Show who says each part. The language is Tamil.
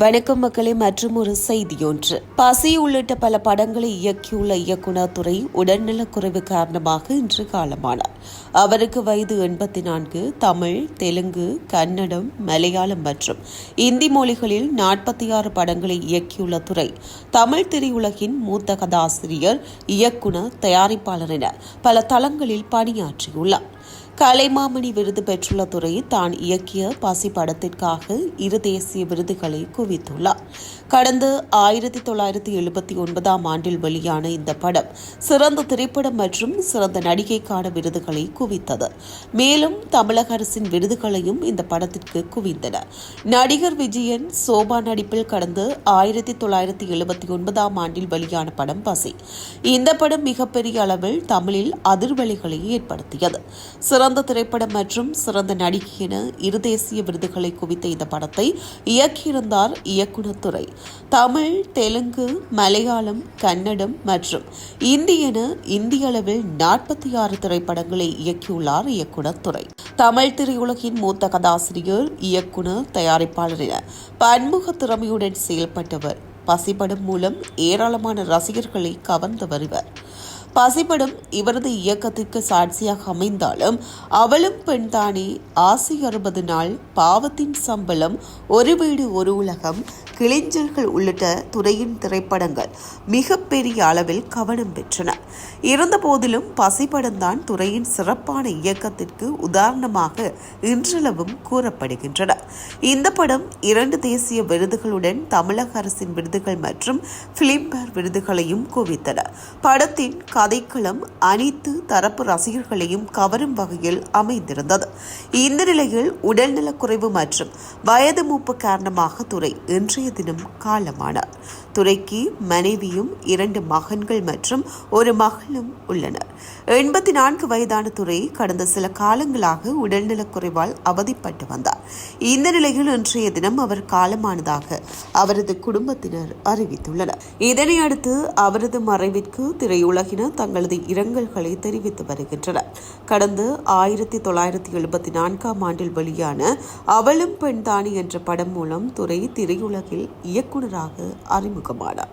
Speaker 1: வணக்கம் மக்களே மற்றும் ஒரு செய்தி ஒன்று பசி உள்ளிட்ட பல படங்களை இயக்கியுள்ள இயக்குனர் துறை உடல்நலக்குறைவு காரணமாக இன்று காலமானார். அவருக்கு வயது எண்பத்தி நான்கு தமிழ் தெலுங்கு கன்னடம் மலையாளம் மற்றும் இந்தி மொழிகளில் நாற்பத்தி ஆறு படங்களை இயக்கியுள்ள துறை தமிழ் திரையுலகின் மூத்த கதாசிரியர் இயக்குனர் தயாரிப்பாளர் என பல தளங்களில் பணியாற்றியுள்ளார். கலைமாமணி விருது பெற்றுள்ள துறை தான் இயக்கிய பசி படத்திற்காக இரு தேசிய விருதுகளை தெரிவித்துள்ளார். கடந்த ஆயிரத்தி தொள்ளாயிரத்தி எழுபத்தி ஒன்பதாம் ஆண்டில் வெளியான இந்த படம் சிறந்த திரைப்படம் மற்றும் சிறந்த நடிகைக்கான விருதுகளை குவித்தது. மேலும் தமிழக அரசின் விருதுகளையும் இந்த படத்திற்கு குவிந்தன நடிகர் விஜயன் சோபா நடிப்பில் கடந்த ஆயிரத்தி தொள்ளாயிரத்தி எழுபத்தி ஒன்பதாம் ஆண்டில் வெளியான படம் பசி. இந்த படம் மிகப்பெரிய அளவில் தமிழில் அதிர்வலைகளை ஏற்படுத்தியது. சிறந்த திரைப்படம் மற்றும் சிறந்த நடிகை என இரு தேசிய விருதுகளை குவித்த இந்த படத்தை இயக்கியிருந்தார் இயக்குனர் துறை தமிழ் தெலுங்கு மலையாளம் கன்னடம் மற்றும் இந்தி என இந்திய அளவில் நாற்பத்தி ஆறு திரைப்படங்களை இயக்கியுள்ளார் இயக்குனர் துறை தமிழ் திரையுலகின் மூத்த கதாசிரியர் இயக்குனர் தயாரிப்பாளர் என பன்முக திறமையுடன் செயல்பட்டவர். பசிபடம் மூலம் ஏராளமான ரசிகர்களை கவர்ந்து வருவர் பசிப்படும் இவரது இயக்கத்திற்கு சாட்சியாக அமைந்தாலும் அவளும் பெண்தானே ஆசை அறுபது நாள் பாவத்தின் சம்பளம் ஒரு வீடு ஒரு உலகம் கிளிஞ்சல்கள் உள்ளிட்ட துறையின் திரைப்படங்கள் மிகப்பெரிய அளவில் கவனம் பெற்றன. இருந்தபோதிலும் பசிப்படம்தான் துறையின் சிறப்பான இயக்கத்திற்கு உதாரணமாக இன்றளவும் கூறப்படுகின்றன. இந்த படம் இரண்டு தேசிய விருதுகளுடன் தமிழக அரசின் விருதுகள் மற்றும் பிலிம்பேர் விருதுகளையும் குவித்தன. படத்தின் கதைக்களம் அனைத்து தரப்பு ரசிகர்களையும் கவரும் வகையில் அமைந்திருந்தது. இந்த நிலையில் உடல்நலக்குறைவு மற்றும் வயது மூப்பு காரணமாக துறை இன்றைய தினம் காலமானார். துறைக்கு மனைவியும் இரண்டு மகன்கள் மற்றும் ஒரு மகன் மகளும் உள்ளனர். எண்பத்தி நான்கு வயதான துறை கடந்த சில காலங்களாக உடல்நலக் குறைவால் அவதிப்பட்டு வந்தார். இந்த நிலையில் இன்றைய தினம் அவர் காலமானதாக அவரது குடும்பத்தினர் அறிவித்துள்ளனர். இதனை அடுத்து அவரது மறைவிற்கு திரையுலகினர் தங்களது இரங்கல்களை தெரிவித்து வருகின்றனர். கடந்த ஆயிரத்தி தொள்ளாயிரத்தி எழுபத்தி நான்காம் ஆண்டில் வெளியான அவளும் பெண்தானி என்ற படம் மூலம் துறை திரையுலகில் இயக்குநராக அறிமுகமானார்.